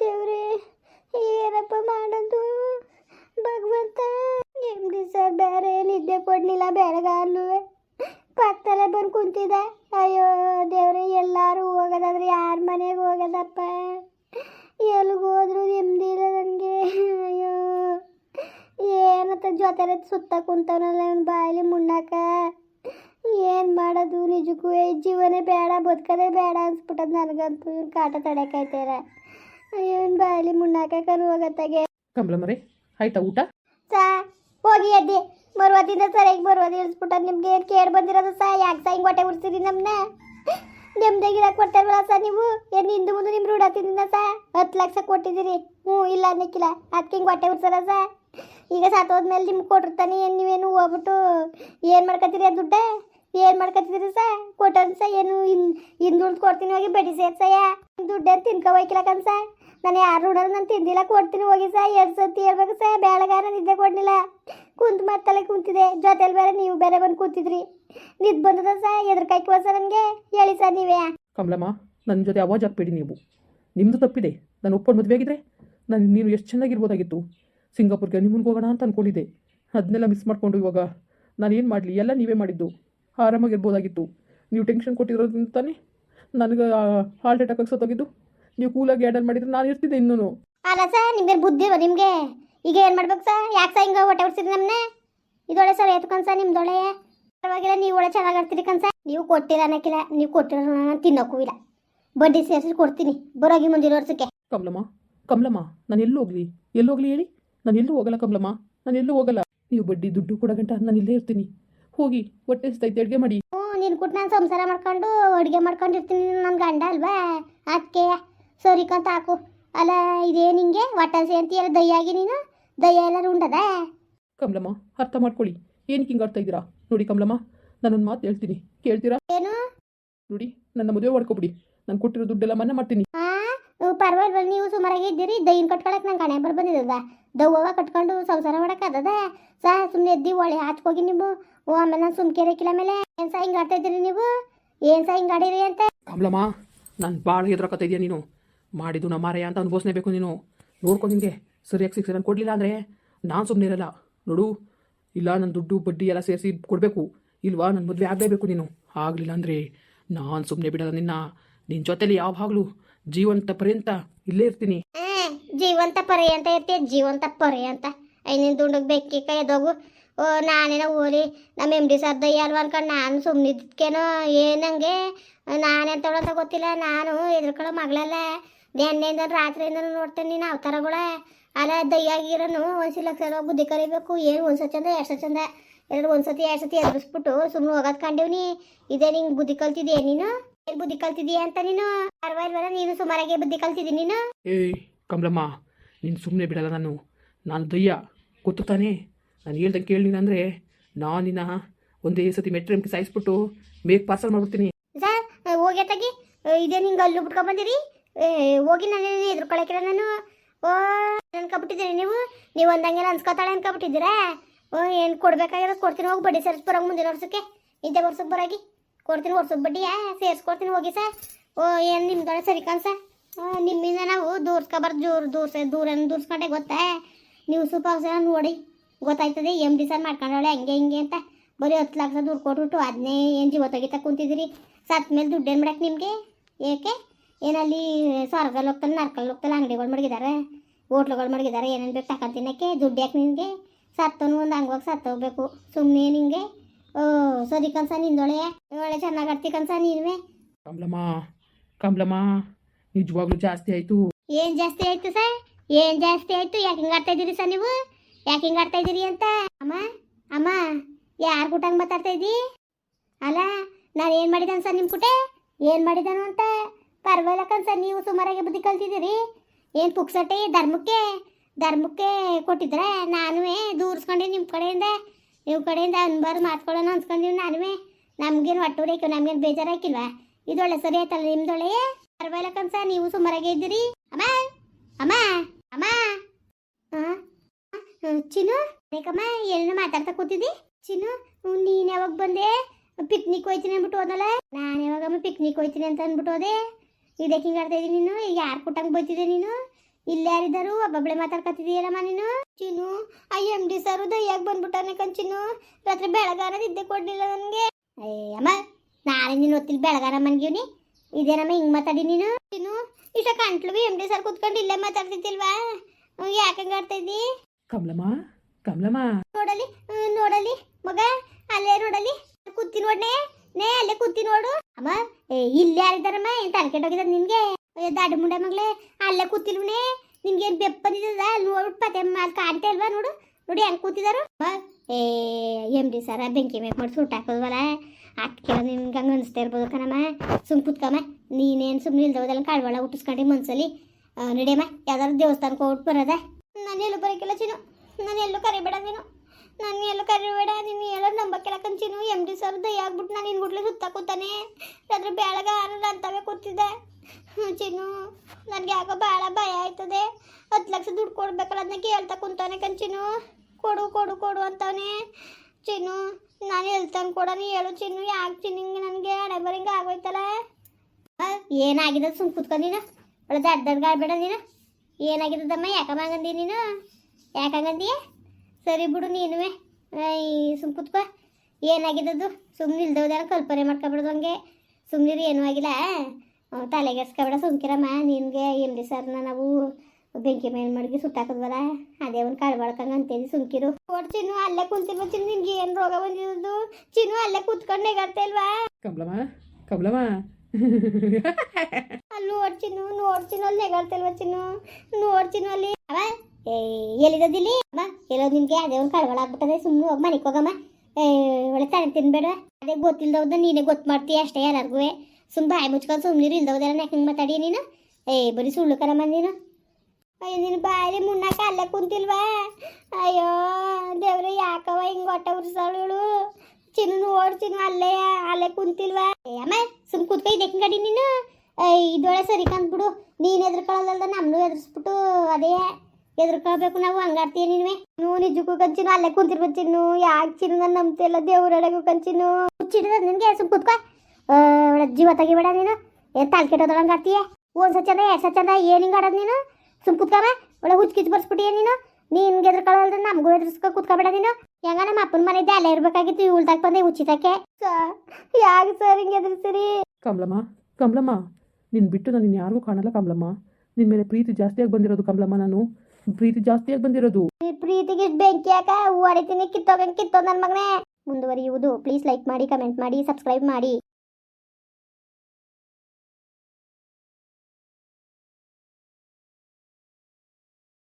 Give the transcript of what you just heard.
ದೇವ್ರೆ, ಏನಪ್ಪ ಮಾಡೋದು? ಭಗವಂತ ನೆಮ್ಮದಿ ಸರ್ ಬೇರೆ ನಿದ್ದೆ ಕೊಡ್ಲಿಲ್ಲ ಬೆಳಗಾಲು. ಪಕ್ಕದಲ್ಲೇ ಬಂದು ಕುಂತಿದ್ದೆ. ಅಯ್ಯೋ ದೇವ್ರೆ, ಎಲ್ಲರೂ ಹೋಗೋದಾದ್ರೆ ಯಾರ ಮನೆಗೆ ಹೋಗೋದಪ್ಪ? ಎಲ್ಲಿಗೆ ಹೋದ್ರು ನೆಮ್ಮದಿ ನನಗೆ ಅಯ್ಯೋ, ಏನಂತ ಜೊತೆಲೆ ಸುತ್ತ ಕುಂತವನಲ್ಲ ಇವನ್ ಬಾಯಲ್ಲಿ ಮುಣ್ಣಾಕ ಏನು ಮಾಡೋದು? ನಿಜಕ್ಕೂ ಜೀವನೇ ಬೇಡ, ಬದುಕದೇ ಬೇಡ ಅನ್ಸ್ಬಿಟ್ಟದ ನನಗಂತೂ. ಇವ್ನು ಕಾಟ ತಡೆಕಾಯ್ತಾರ ಇವನ್ ಬಾಯಲ್ಲಿ ಮುಣ್ಣಾಕ ಕರು ಹೋಗತ್ತಾಗೆ. ಕಮಲಮ್ಮರೇ ಆಯ್ತಾ ಊಟ? ಸಾ ಹೋಗಿ ಅಡ್ಡಿ ಬರುವದಿಂದ ಸರಿಯಾಗಿ ಬರುವದು ಇಳಿಸ್ಬಿಟ್ಟ ನಿಮ್ಗೆ ಏನು ಕೇಳಿ ಬಂದಿರೋದು ಸಾ? ಯಾಕೆ ಸಾ ಹಿಂಗೆ ಹೊಟ್ಟೆ ಉಡ್ತೀರಿ ನಮ್ಮನ್ನ ನೆಮ್ಮದಿಗಿರಕ್ಕೆ ಕೊಡ್ತಾರಲ್ಲ ಸಾ ನೀವು? ಏನು ಹಿಂದೆ ಮುಂದೆ ನಿಮ್ಮ ರೂಢ ತಿಂದಿನ ಸಾ? ಹತ್ತು ಲಕ್ಷ ಕೊಟ್ಟಿದ್ದೀರಿ. ಹ್ಞೂ ಇಲ್ಲ ಅನ್ನಕ್ಕಿಲ್ಲ. ಅದಕ್ಕೆ ಹಿಂಗೆ ಹೊಟ್ಟೆ ಉಡ್ಸಲ್ಲ ಸಾ? ಈಗ ಸಾತೋದ್ಮೇಲೆ ನಿಮ್ಗೆ ಕೊಟ್ಟಿರ್ತಾನೆ ಏನು ನೀವೇನು ಹೋಗ್ಬಿಟ್ಟು ಏನು ಮಾಡ್ಕೊತೀರಿ ಆ ದುಡ್ಡ? ಏನು ಮಾಡ್ಕೊತಿದ್ರಿ ಸಾ? ಕೊಟ್ಟನ್ ಸಾ? ಏನು ಹಿಂದುಳ್ದು ಕೊಡ್ತೀನಿ ಹೋಗಿ ಬಡ್ಡಿ ಸೇರ್ಸಯ್ಯ. ದುಡ್ಡೇನು ತಿನ್ಕೊ ಹೋಯ್ಕಿಲ್ಲ ಕನ್ಸ ನಾನು ಯಾರು ನೋಡಲ್ಲ ನಾನು ತಿಂದಿಲ್ಲ, ಕೊಡ್ತೀನಿ ಹೋಗಿ ಸಾ ಎರಡು ಸತಿ ಹೇಳ್ಬೇಕು ಸಹ ಬೇಳಗಾರ ನಿದ್ದೆ ಕೊಡ್ಲಿಲ್ಲ. ಕುಂತು ಮತ್ತಲೆ ಕುಂತಿದೆ. ಜೊತೆಲಿ ಬೇರೆ ನೀವು ಬೇರೆ ಬಂದು ಕೂತಿದ್ರಿ. ನಿದ್ದು ಬಂದದ ಸಹ ಎದ್ರ ಕೈ ಕೋಸ ನನಗೆ. ಹೇಳಿ ಸರ್ ನೀವೇ. ಕಮಲಮ್ಮ ನನ್ನ ಜೊತೆ ಅವಾಜ್ ಹಾಕ್ಬೇಡಿ ನೀವು. ನಿಮ್ಮದು ತಪ್ಪಿದೆ. ನಾನು ಮದುವೆ ಆಗಿದ್ರೆ ನಾನು ನೀನು ಎಷ್ಟು ಚೆನ್ನಾಗಿರ್ಬೋದಾಗಿತ್ತು. ಸಿಂಗಾಪುರ್ಗೆ ನಿಮ್ಮನ್ಗೆ ಹೋಗೋಣ ಅಂತ ಅಂದ್ಕೊಂಡಿದ್ದೆ ಅದನ್ನೆಲ್ಲ ಮಿಸ್ ಮಾಡಿಕೊಂಡು ಇವಾಗ ನಾನು ಏನು ಮಾಡಲಿ? ಎಲ್ಲ ನೀವೇ ಮಾಡಿದ್ದು. ಆರಾಮಾಗಿರ್ಬೋದಾಗಿತ್ತು. ನೀವು ಟೆನ್ಷನ್ ಕೊಟ್ಟಿರೋದ್ರಿಂದ ತಾನೇ ನನಗೆ ಹಾರ್ಟ್ ಅಟ್ಯಾಕ್ ಸತ್ತೋಗಿದ್ದು. ನೀವು ಕೂಲಾಗಿ ಹ್ಯಾಂಡಲ್ ಮಾಡಿದ್ರೆ ನಾನು ಇರ್ತಿದ್ದೆ ಇನ್ನೂ ಅಲ್ಲ ಸರ್ ನಿಮ್ಗೆ ಬುದ್ಧಿ ನಿಮಗೆ? ಈಗ ಏನು ಮಾಡ್ಬೇಕು ಸರ್ ಯಾಕೆ ಸರ್ ಹಿಂಗೆ ಹೊಟ್ಟೆ ಹೊಡ್ಸಿದ್ರಿ ನಮ್ಮನ್ನ ಇದೊಳೆ ಸರ್ ಎತ್ಕೊಂಡ್ ಸರ್ ನಿಮ್ದೊಳೆ ಪರವಾಗಿಲ್ಲ ನೀವು ಒಳ್ಳೆ ಚೆನ್ನಾಗಿ ಆಡ್ತೀರಿ ಕನ್ಸ ನೀವು ಕೊಟ್ಟಿಲ್ಲ ಅನ್ನಕ್ಕಿಲ್ಲ ನೀವು ಕೊಟ್ಟಿರೋ ನಾನು ತಿನ್ನೋಕ್ಕೂ ಇಲ್ಲ. ಬಡ್ಡಿ ಸೇರಿಸಿ ಕೊಡ್ತೀನಿ. ಬರೋಗಿ ಮುಂದಿನ ವರ್ಷಕ್ಕೆ. ಕಮಲಮ್ಮ ಕಮಲಮ್ಮ ನಾನು ಎಲ್ಲೂ ಹೋಗ್ಲಿ. ಎಲ್ಲಿ ಹೋಗ್ಲಿ ಹೇಳಿ? ನಾನು ಎಲ್ಲೂ ಹೋಗಲ್ಲ ಕಮಲಮ್ಮ. ನಾನು ಎಲ್ಲೂ ಹೋಗಲ್ಲ. ನೀವು ಬಡ್ಡಿ ದುಡ್ಡು ಕೊಡೋ ಗಂಟ ನಾನು ಇಲ್ಲೇ ಇರ್ತೀನಿ. ಹೋಗಿ ಹೊಟ್ಟೆ ಹಸ್ತೈತೆ ಅಡುಗೆ ಮಾಡಿ. ಹ್ಞೂ ನೀನು ಕೊಟ್ಟು ನಾನು ಸಂಸಾರ ಮಾಡ್ಕೊಂಡು ಅಡುಗೆ ಮಾಡ್ಕೊಂಡಿರ್ತೀನಿ. ನನ್ನ ಗಂಡ ಅಲ್ವಾ? ಅದಕ್ಕೆ ಸರಿಕಂತ ಹಾಕು. ಅಲ್ಲ ಇದೇನು ಹಿಂಗೆ ಒಟ್ಟ ಅಂತೀಯಲ್ಲ ದಯ್ಯಾಗಿ ನೀನು? ದಯ್ಯ ಎಲ್ಲರೂ ಉಂಡದ? ಕಮಲಮ್ಮ ಅರ್ಥ ಮಾಡ್ಕೊಳ್ಳಿ. ಏನಕ್ಕೆ ಹಿಂಗೆ ಅರ್ಥ ಇದ್ದೀರಾ? ನೋಡಿ ಕಮಲಮ್ಮ ನಾನೊಂದು ಮಾತು ಹೇಳ್ತೀನಿ. ಕೇಳ್ತೀರಾ? ಏನು? ನೋಡಿ ನನ್ನ ಮದುವೆ ಮಾಡ್ಕೊಬಿಡಿ. ನಾನು ಕೊಟ್ಟಿರೋ ದುಡ್ಡೆಲ್ಲ ಮನ್ನಾ ಮಾಡ್ತೀನಿ. ಪರವಾಗಿಲ್ಲ ನೀವು ಸುಮಾರಾಗಿ ಇದ್ದೀರಿ. ದೈನ್ ಕಟ್ಕೊಳಕ್ಕೆ ನಂಗೆ ಹಣೆ ಬರ್ ಬಂದಿದ್ದದ ದವ್ವ ಕಟ್ಕೊಂಡು ಸಂಸಾರ ಮಾಡೋಕ್ಕಾಗದ ಸಾ ಸುಮ್ಮನೆ ಎದ್ದಿ ಒಳ್ಳೆ ಹಾಚ್ಕೋಗಿ ನೀವು ಓ ಆಮೇಲೆ ನಾನು ಸುಮ್ಕೆ ಇರಕ್ಕಿಲ್ಲ ಆಮೇಲೆ. ಏನು ಸಾ ಹಿಂಗೆ ಆಡ್ತಾ ಇದ್ದೀರಿ ನೀವು? ಏನು ಸಹ ಹಿಂಗೆ ಆಡಿರಿ ಅಂತ? ಕಮಲಮ್ಮ ನಾನು ಭಾಳ ಹೆದ್ರಕತ್ತ ಇದೆಯಾ ನೀನು. ಮಾಡಿದ್ದು ನಮ್ಮ ಮಾರಯ್ಯ ಅಂತ ಅನುಭವಿಸ್ಲೇಬೇಕು ನೀನು. ನೋಡ್ಕೊ ನಿನಗೆ. ಸರಿಯಾಗಿ ಸಿಕ್ಸ್ ನಾನು ಕೊಡಲಿಲ್ಲ ಅಂದರೆ ನಾನು ಸುಮ್ಮನೆ ಇರಲ್ಲ. ನೋಡು, ಇಲ್ಲ ನನ್ನ ದುಡ್ಡು, ಬಡ್ಡಿ ಎಲ್ಲ ಸೇರಿಸಿ ಕೊಡಬೇಕು. ಇಲ್ವಾ ನನ್ನ ಮದುವೆ ಆಗಲೇಬೇಕು ನೀನು. ಆಗಲಿಲ್ಲ ಅಂದರೆ ನಾನು ಸುಮ್ಮನೆ ಬಿಡಲ್ಲ ನಿನ್ನ. ನಿನ್ನ ಜೊತೆಲಿ ಯಾವಾಗಲೂ ಜೀವಂತ ಪರ್ಯಂತ ಇಲ್ಲೇ ಇರ್ತೀನಿ. ಜೀವಂತ ಅಂತ ಇರ್ತೀಯ, ಜೀವಂತ ಅಂತ ಐನಿನ ದುಂಡಗ್ ಬೆಕ್ಕಿ ಕೈ ಎದೋಗು. ಓ, ನಾನೇನೋ ಓಲಿ ನಮ್ಮ ಎಂ ಡಿ ಸರ್ ದಯ್ಯ ಅಲ್ವಾ ಅನ್ಕೊಂಡು ನಾನು ಸುಮ್ಮನಿದ್ದಕ್ಕೇನೋ ಏನಂಗೆ? ನಾನೇನು ಅಂತ ಗೊತ್ತಿಲ್ಲ, ನಾನು ಎದುರ್ಕೊಳ್ಳೋ ಮಗಳಲ್ಲ. ನೆನ್ನೆಯಿಂದ ರಾತ್ರಿಯಿಂದ ನೋಡ್ತೇನೆ ನೀನು ಅವತಾರಗಳ. ಅಲ್ಲ ದಯ್ಯಾಗಿರೋನು ಒಂದ್ಸಿ ಲಕ್ಷ ಬುದ್ಧಿ ಕರಿಬೇಕು ಏನು ಒಂದ್ಸತಿ ಚಂದ ಎರಡು ಸತಿ ಚಂದ ಎರಡು ಒಂದ್ಸತಿ ಎರಡು ಸತಿ ಎದುರಿಸ್ಬಿಟ್ಟು ಸುಮ್ಮನೆ ಹೋಗೋದು ಕಂಡೀವ್ನಿ ಇದೇ ನಿಂಗೆ ಬುದ್ಧಿ ಕಲ್ತಿದ್ಯಾ ನೀನು? ಏನು ಬುದ್ಧಿ ಕಲ್ತಿದ್ಯಾ ಅಂತ ನೀನು? ಪರವಾಗಿಲ್ವಲ್ಲ ನೀನು ಸುಮಾರಾಗಿ ಬುದ್ಧಿ ಕಲ್ತಿದ್ದಿ ನೀನು? ಏಯ್ ಕಮಲಮ್ಮ ನೀನು ಸುಮ್ಮನೆ ಬಿಡಲ್ಲ ನಾನು. ನಾನು ದಯ್ಯ ಗೊತ್ತು ತಾನೇ? ನಾನು ಹೇಳ್ದಂಗೆ ಕೇಳಿನ ಅಂದರೆ ನಾನು ನಿನ್ನ ಒಂದೇ ಸತಿ ಮೆಟ್ರಿಮ್ಗೆ ಸಾಯಿಸ್ಬಿಟ್ಟು ಮೇಕ್ ಪಾರ್ಸಲ್ ಮಾಡ್ಬಿಡ್ತೀನಿ. ಸರ್ ಹೋಗ್ಯತಾಗಿ ತೆಗಿ? ಇದೇ ನಿಂಗೆ ಅಲ್ಲಿ ಬಿಟ್ಕೊಂಡ್ ಬಂದಿರಿ? ಏ, ಹೋಗಿ ನಾನು ಎದುರ್ಕೊಳಕಿಲ್ಲ ನಾನು. ಓ, ಅನ್ಕೊಬಿಟ್ಟಿದ್ದೀರಿ ನೀವು? ನೀವು ಅಂದಂಗೆಲ್ಲ ಅನ್ಸ್ಕೊತಾಳೆ ಅನ್ಕೊಬಿಟ್ಟಿದ್ದೀರಾ? ಓ, ಏನು ಕೊಡ್ಬೇಕಾಗಿರೋದು ಕೊಡ್ತೀನಿ, ಹೋಗಿ ಬಡ್ಡಿ ಸೇರಿಸ್ ಬರೋಂಗೆ ಮುಂದಿನ ವರ್ಷಕ್ಕೆ. ಇಂಥ ವರ್ಷಕ್ಕೆ ಬರೋಗಿ. ಕೊಡ್ತೀನಿ ವರ್ಷದ ಬಡ್ಡಿಯಾ? ಸೇರಿಸ್ಕೊಡ್ತೀನಿ, ಹೋಗಿ ಸರ್ ಓ, ಏನು ನಿಮ್ದೊಳೆ ಸರಿ ಕಾನ್ಸ ನಿಮ್ಮಿಂದ ನಾವು ದೂರ್ಸ್ಕೊಬಾರ್ದು, ದೂರ, ದೂರ್ಸ ದೂರ ದೂರ್ಸ್ಕೊಂಡೆ ಗೊತ್ತಾ? ನೀವು ಸೂಪರ್ ನೋಡಿ. ಗೊತ್ತಾಯ್ತದೆ ಎಂ ಡಿ ಸರ್ ಮಾಡ್ಕೊಂಡವಳೆ ಹಂಗೆ, ಹಿಂಗೆ ಅಂತ. ಬರೀ ಹತ್ತು ಲಕ್ಷ ದುಡ್ಡು ಕೊಟ್ಬಿಟ್ಟು ಅದನ್ನೇ ಏನು ಜೀವ ತೆಗಿತಾ ಕುಂತಿದ್ದೀರಿ. ಸತ್ ಮೇಲೆ ದುಡ್ಡು ಏನು ಮಾಡಕ್ಕೆ ನಿಮಗೆ? ಏಕೆ? ಏನಲ್ಲಿ ಸ್ವರ್ಗಲ್ಲಿ ಹೋಗ್ತಾನೆ ನರ್ಕಲ್ಲಿ ಹೋಗ್ತಲ್ಲ ಅಂಗಡಿಗಳು ಮಡಗಿದ್ದಾರೆ ಹೋಟ್ಲುಗಳು ಮಡಗಿದ್ದಾರೆ ಏನೇನು ಬೇಕು ತಕ್ಕ ತಿನ್ನೋಕ್ಕೆ ದುಡ್ಡು ಯಾಕೆ ನಿನಗೆ? ಸತ್ತನು ಒಂದು ಹಂಗೋಗಿ ಸತ್ತು ಹೋಗ್ಬೇಕು ಸುಮ್ಮನೆ ನಿನಗೆ ಓ ಸರಿ ಕನ್ಸ ನಿಂದೊಳೆ. ಒಳ್ಳೆ ಚೆನ್ನಾಗಿ ಆಡ್ತಿ ಕನ್ಸ ನೀನುವೆ. ಕಮಲಮ್ಮ ಕಮಲಮ್ಮ ನಿಜವಾಗ್ಲೂ ಜಾಸ್ತಿ ಆಯ್ತು. ಏನು ಜಾಸ್ತಿ ಆಯ್ತು ಸರ್? ಏನ್ ಜಾಸ್ತಿ ಆಯ್ತು? ಯಾಕೆ ಹಿಂಗೆ ಆಡ್ತಾ ಇದ್ದೀರಿ ಸರ್ ನೀವು? ಯಾಕೆ ಹಿಂಗೆ ಆಡ್ತಾ ಇದ್ದೀರಿ ಅಂತ? ಅಮ್ಮ ಅಮ್ಮ ಯಾರು ಕುಟಂಗ್ ಮಾತಾಡ್ತಾ ಇದ್ದಿ? ಅಲ್ಲ ನಾನು ಏನ್ ಮಾಡಿದ್ದಾನೆ ಸರ್ ನಿಮ್ಮ ಕುಟೆ? ಏನ್ ಮಾಡಿದಾನು ಅಂತ? ಪರವಾಗಿಲ್ಲ ಸರ್ ನೀವು ಸುಮಾರಾಗಿ ಬುದ್ಧಿ ಕಲ್ತಿದ್ದೀರಿ. ಏನು ಪುಕ್ಸಟ್ಟೆ ಧರ್ಮಕ್ಕೆ ಧರ್ಮಕ್ಕೆ ಕೊಟ್ಟಿದ್ರೆ ನಾನು ದೂರಿಸ್ಕೊಂಡೆ ನಿಮ್ಮ ಕಡೆಯಿಂದ ನಿಮ್ಮ ಕಡೆಯಿಂದ ಅನ್ಬಾರ್ದು ಮಾತ್ಕೊಳ್ಳೋಣ ಅನ್ಸ್ಕೊಂಡಿವಿ ನಾನುವೇ. ನಮ್ಗೇನು ಒಟ್ಟು ನಮಗೇನು ಬೇಜಾರಾಕಿಲ್ವಾ ಇದೊಳ್ಳೆ ಸರಿ ಆಯ್ತಲ್ಲ ನಿಮ್ದೊಳೆ ಪರವಾಗಿಲ್ಲ ಸರ್ ನೀವು ಸುಮಾರಾಗಿ ಇದ್ದೀರಿ. ಅಮ್ಮ ಅಮ್ಮ ಅಮ್ಮ? ಆ, ಚಿನ್ನು ಬೇಕಮ್ಮ ಏನೋ ಮಾತಾಡ್ತಾ ಕೂತಿದ್ದಿ? ಚಿನ್ನು ನೀನು ಯಾವಾಗ ಬಂದೆ? ಪಿಕ್ನಿಕ್ ಹೋಯ್ತೀನಿ ಅಂದ್ಬಿಟ್ಟು ಹೋದಲ್ಲ ನಾನು ಯಾವಾಗಮ್ಮ ಪಿಕ್ನಿಕ್ ಹೋಯ್ತೀನಿ ಅಂತ ಅಂದ್ಬಿಟ್ಟು ಹೋದೆ? ಇದಕ್ಕೆ ಹಿಂಗೆ ಆಡ್ತಾ ಇದ್ದೀನಿ ನೀನು? ಈಗ ಯಾರು ಕೊಟ್ಟಂಗೆ ಬೈತಿದೆ ನೀನು? ಇಲ್ಲಿ ಯಾರಿದ್ದಾರು ಒಬ್ಬೊಬ್ಳೆ ಮಾತಾಡ್ಕೊತಿದೀಯಲ್ಲಮ್ಮ ನೀನು? ಚಿನ್ನು ಆ ಎಂ ಡಿ ಸರ್ ದಯ್ಯಾಗ ಬಂದ್ಬಿಟ್ಟಾನೆ ಕಣ್ಚಿನ್ನು ರಾತ್ರಿ ಬೆಳಗಾರ ನಿದ್ದೆ ಕೊಡ್ಲಿಲ್ಲ ನನಗೆ. ಅಮ್ಮ ನಾಳೆ ನೀನು ಹೊತ್ತಿಲ್ ಬೆಳಗಾನ ಮನ್ಗಿವ್ನಿ? ಇದೇನಮ್ಮ ಹಿಂಗ್ ಮಾತಾಡಿ ನೀನು? ಚಿನ್ನು ಇಷ್ಟ ಕಂಟ್ಲು ಎಂ ಡಿ ಸರ್ ಕುತ್ಕೊಂಡು ಇಲ್ಲೇ ಮಾತಾಡ್ತಿದ್ದಿಲ್ವಾ? ಯಾಕೆ ಆಡ್ತಾ ಇದ್ದಿ? ಕಮಲಮ್ಮ ಕಮಲಮ್ಮ. ನೋಡಲಿ ನೋಡಲಿ ಮಗ ಅಲ್ಲೇ ನೋಡಲಿ. ಕೂತಿ ನೋಡ್ನೆ. ನೇ ಅಲ್ಲೇ ಕೂತಿ ನೋಡು. ಅಮ್ಮ ಇಲ್ಲೇ ಯಾರಿದ್ದಾರಮ್ಮ? ಏನ್ ತಲೆಕೆಟ್ಟೋಗಿದ ನಿನ್ಗೆ ಏ, ದಾಡಿ ಮುಂಡೆ ಮಗ್ಲೆ ಅಲ್ಲೇ ಕೂತಿಲ್ವನೇ ನಿನ್ಗೆ ಏನ್ ಬೆಪ್ಪ ನೋಡು ನೋಡ್ ಪತೆ ಅಲ್ಲಿ ಕಾಣ್ತಾ ಇಲ್ವಾ ನೋಡು. ನೋಡಿ ಹೆಂಗ್ ಕೂತಿದಾರು. ಏ ಡಿ ಸರ ಬೆಂಕಿ ಮೇಕ್ ಮಾಡಿ ಸುಟ್ಟು ಹಾಕೋದ್ವಲ್ಲ. ಅದಕ್ಕೆ ನಿನ್ಗೆ ಹಂಗೆ ಅನಿಸ್ತಾ ಇರ್ಬೋದು ಕಣಮ್ಮ. ಸುಮ್ ಕುತ್ಕಮ್ಮ. ನೀನೇನು ಸುಮ್ಮನೆ ಇಲ್ದವದೆಲ್ಲ ಕಾಡ್ಬಾಳ ಹುಟ್ಟಿಸ್ಕೊಂಡು ಮನ್ಸಲ್ಲಿ. ನಡಿಯಮ್ಮ ಯಾವ್ದಾದ್ರು ದೇವಸ್ಥಾನಕ್ಕೆ ಹೋಗ್ಬಿಟ್ಟು ಬರೋದ? ನಾನು ಎಲ್ಲೂ ಬರೋಕ್ಕಿಲ್ಲ ಚಿನ್ನು ನಾನು ಎಲ್ಲೂ ಕರಿಬೇಡ ನೀನು. ನಾನು ಎಲ್ಲೂ ಕರಿಬೇಡ ನೀನು ಹೇಳೋ ನಂಬಕ್ಕೆಲ್ಲ ಕಂಚಿನು ಎಂ ಡಿ ಸರ್ ದಯ ಆಗ್ಬಿಟ್ಟು ನಾನು ನಿನ್ನ ಗುಡ್ಲಿ ಸುತ್ತ ಕೂತಾನೆ. ಅದ್ರ ಬೇಳಗ ಆನಂದ ಅಂತವೇ ಕೂತಿದ್ದೆ. ಚಿನ್ನು, ನನಗೆ ಯಾಕೋ ಭಾಳ ಭಯ ಆಯ್ತದೆ. ಹತ್ತು ಲಕ್ಷ ದುಡ್ಡು ಕೊಡ್ಬೇಕಲ್ಲ, ಅದನ್ನ ಕೇಳ್ತಾ ಕುಂತಾನೆ ಕಂಚಿನು ಕೊಡು ಕೊಡು ಕೊಡು ಅಂತವನೇ. ಚಿನ್ನು, ನಾನು ಹೇಳ್ತಾನೆ ಕೊಡೋಣ ಹೇಳು ಚಿನ್ನು, ಯಾಕೆ ಚಿನ್ನಿಂಗೆ ನನಗೆ ಹಣೆ ಬರಿಂಗ ಆಗೋಯ್ತಲ್ಲ? ಏನಾಗಿದೆ, ಸುಮ್ ಕುತ್ಕೊಂಡಿನ ನೀನು. ಒಳ್ಳೆ ದಡ್ಡ ಆಡ್ಬೇಡ ನೀನು. ಏನಾಗಿದ್ದಮ್ಮ ಯಾಕಮ್ಮ ಹಂಗಂದಿ ನೀನು? ಯಾಕಂಗಂದಿ ಸರಿ ಬಿಡು ನೀನುವೆ. ಸುಮ್ ಕುತ್ಕೋ. ಏನಾಗಿದ್ದದು ಸುಮ್ಮನೆ ಇಲ್ದವ್ದಾರ ಕಲ್ಪನೆ ಮಾಡ್ಕೊಬಿಡೋದು ಹಂಗೆ. ಸುಮ್ಮನಿರು ಏನೂ ಆಗಿಲ್ಲ. ತಲೆಗೆಡ್ಸ್ಕೊಬೇಡ ಸುಮ್ಕಿರಮ್ಮ. ನಿನಗೆ ಎಂ ಡಿ ಸರ್ನ ನಾವು ಬೆಂಕಿ ಮೇಲೆ ಮಡಗಿ ಸುಟ್ಟಾಕದ್ವಲ್ಲ ಅದೇ ಒಂದು ಕಳ್ಬಳ್ಕಂಗೆ ಅಂತೇಳಿ ಸುಮ್ಕಿರು. ಓಡ್ ಚಿನ್ನು ಅಲ್ಲೇ ಕುಂತಿರ್ಬ ಚಿನ್ನು. ನಿನ್ಗೆ ಏನು ರೋಗ ಬಂದಿದ್ದು ಚಿನ್ನು ಅಲ್ಲೇ ಕೂತ್ಕೊಂಡು ನೆಗಾಡ್ತಾ ಇಲ್ವಾ? ಕಮಲಮ್ಮ ಕಮಲಮ್ಮ. ಅಲ್ಲಿ ನೋಡ್ಚಿನ್ನು ನೋಡ್ಚಿನ್ನು ಅಲ್ಲಿ ನೆಗಾಡ್ತಿಲ್ವ ಚಿನ್ನು? ನೋಡ್ಚಿನ್ನು ಅಲ್ಲಿ. ಅವ? ಎಲ್ಲೋ ನಿನ್ಗೆ ಅದೇ ಒಂದು ಕಳವಳ ಆಗ್ಬಿಟ್ಟದೆ ಸುಮ್ಮನೆ ಹೋಗಿ ಮನೆಗೆ ಹೋಗಮ್ಮ. ಒಳ್ಳೆ ತಲೆ ತಿನ್ಬೇಡ ಅದೇ ಗೊತ್ತಿಲ್ದವ್ದ ನೀನೇ ಗೊತ್ತು ಮಾಡ್ತೀಯ ಅಷ್ಟೇ ಎಲ್ಲರಿಗೂ ಸುಮ್ಮನೆ ಬಾಯಿ ಮುಚ್ಕೊಂಡು ಸುಮ್ಮನೆ ಇಲ್ದವ್ದೆಲ್ಲ ಯಾಕೆ ಹಿಂಗೆ ಮಾತಾಡಿ ನೀನು? ಏ, ಬರೀ ಸುಳ್ಳು ಕರಮ್ಮ ನೀನು. ಅಯ್ಯೋ, ನೀನು ಬಾಯಲ್ಲಿ ಮುನ್ನಾಕ ಅಲ್ಲೇ ಕುಂತಿಲ್ವಾ? ಅಯ್ಯೋ, ದೇವ್ರೆ ಯಾಕವ ಹಿಂಗೆ ಹೊಟ್ಟೆ ಉರ್ಸಾಳು ಚಿನ್ನು ನೋಡು, ಚಿನ್ನು ಅಲ್ಲೇ ಅಲ್ಲೇ ಕುಂತಿಲ್ವಾ? ಏ, ಅಮ್ಮ ಸುಮ್ ಕೂತ್ಕೊ ಇದಕ್ಕೆ ಗಡಿ ನೀನು? ಇದೊಳೆ ಸರಿ ಕಂದ್ಬಿಡು. ನೀನು ಎದ್ರಕೊಳ್ಳಲ್ಲ ನಮ್ಮನ್ನು ಎದುರಿಸ್ಬಿಟ್ಟು, ಅದೇ. ಎದ್ರಕೊಳ್ಬೇಕು ನಾವು ಹಂಗಾಡ್ತೀಯ ನೀವೇ ನೂ, ನಿಜಕ್ಕೂ ಕಂಚಿನ, ಅಲ್ಲೇ ಕುಂತಿರ್ಬೇಕು ಚಿನ್ನು, ಯಾಕೆ ಚಿನ್ನ, ನಾನು ನಂಬ್ತಿಲ್ಲ ದೇವ್ರೊಳಗೂ ಕಂಚಿನು ಹುಚ್ಚಿಡಿದ ನಿನಗೆ ಸುಮ್ ಕುತ್ಕ. ಜೀವ ತೆಗಿಬೇಡ ನೀನು. ಏ, ತಾಲ್ ಕೆಟ್ಟೋದೊಳಂಗೆ ಹಂಗಾಡ್ತೀಯ ಒಂದು ಸಚಂದ ಎರಡು ಏನು ಹಿಂಗೆ ಆಡೋದು ನೀನು? ಸುಮ್ ಕುತ್ಕಮ್ಮ ಒಳ್ಳೆ ಹುಚ್ಕಿಚ್ಚು ಬರ್ಸ್ಬಿಟ್ಟಿಯ ನೀನು. ನಿನ್ಗೆ ಎದ್ರಕೊಳ್ಳಲ್ದ್ರೆ ನಮಗೂ ಎದುರಿಸ್ಕೊ, ಕುತ್ಕೋಬೇಡ ನೀನು. ಹೆಂಗ ನಮ್ಮ ಅಪ್ಪನ ಇದ್ದೆ ಅಲ್ಲೇ ಇರ್ಬೇಕಾಗಿತ್ತು ಇವಳ್ದಾಗ ಬಂದೆ ಉಚಿತಕ್ಕೆ ಯಾಕೆ ಸರ್ ಹಿಂಗೆ ಎದುರಿಸಿರಿ? ಕಮಲಮ್ಮ ಕಮಲಮ್ಮ ನಿನ್ನ ಬಿಟ್ಟು ನಾನು ಯಾರಿಗೂ ಕಾಣಲ್ಲ ಕಮಲಮ್ಮ. ನಿನ್ನ ಮೇಲೆ ಪ್ರೀತಿ ಜಾಸ್ತಿಯಾಗಿ ಬಂದಿರೋದು ಕಮಲಮ್ಮ ನಾನು. ಪ್ರೀತಿ ಜಾಸ್ತಿಯಾಗಿ ಬಂದಿರೋದು. ಪ್ರೀತಿಗೆ ಬೆಂಕಿ ಯಾಕ ಹೂ ಹೊಡಿತೀನಿ ಕಿತ್ತೋಗಂಗ್ ಕಿತ್ತೋ ನನ್ನ ಮಗನೇ. ಮುಂದುವರಿಯುವುದು. ಪ್ಲೀಸ್ ಲೈಕ್ ಮಾಡಿ ಕಮೆಂಟ್ ಮಾಡಿ ಸಬ್ಸ್ಕ್ರೈಬ್ ಮಾಡಿ.